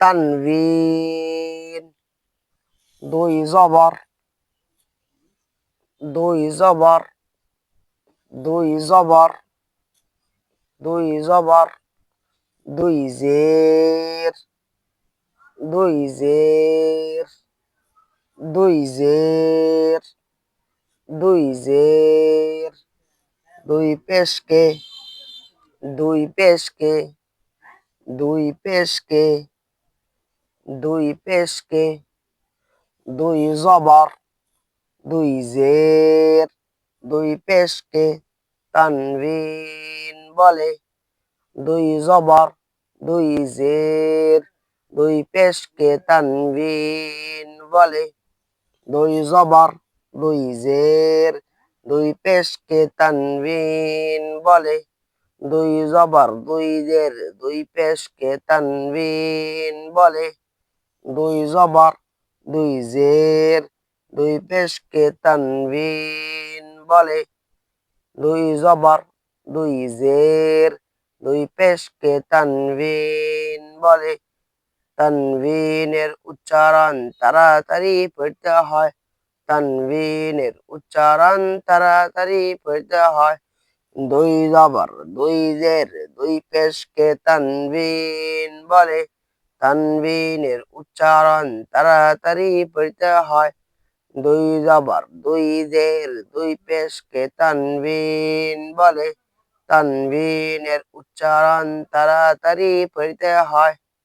তানবিন দুই জবর দুই জবর দুই জবর দুই জবর, দুই জের দুই জের দুই জের দুই জের, দুই পেশকে দুই পেশকে দুই পেশকে দুই পেশকে, দুই জবর, দুই জের, দুই পেশকে তানবিন বলে। দুই জবর, দুই জের, দুই পেশকে তানবিন বলে। দুই জবর, দুই জের, দুই পেশকে তানবিন বলে। দুই জবর, দুই জের, দুই পেশকে তানবিন বলে। দুই জবর, দুই জের, দুই পেশকে তানবিন বলে। দুই জবর, দুই জের, দুই পেশকে তানবিন বলে। তানবিনের উচ্চারণ তাড়াতাড়ি পড়তে হয়। তানবিনের উচ্চারণ তাড়াতাড়ি পড়তে হয়। দুই জবর, দুই জের, দুই পেশকে তানবিন বলে। তানবিনের উচ্চারণ তাড়াতাড়ি পড়তে হয়। দুই জবর, দুই জের, দুই পেশকে তানবিন বলে। তানবিনের উচ্চারণ তাড়াতাড়ি পড়তে হয়।